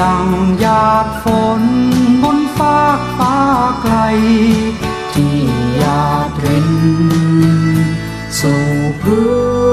ดังหยาดฝนบนฟากฟ้าไกล ที่หยาดรินสู่พื้น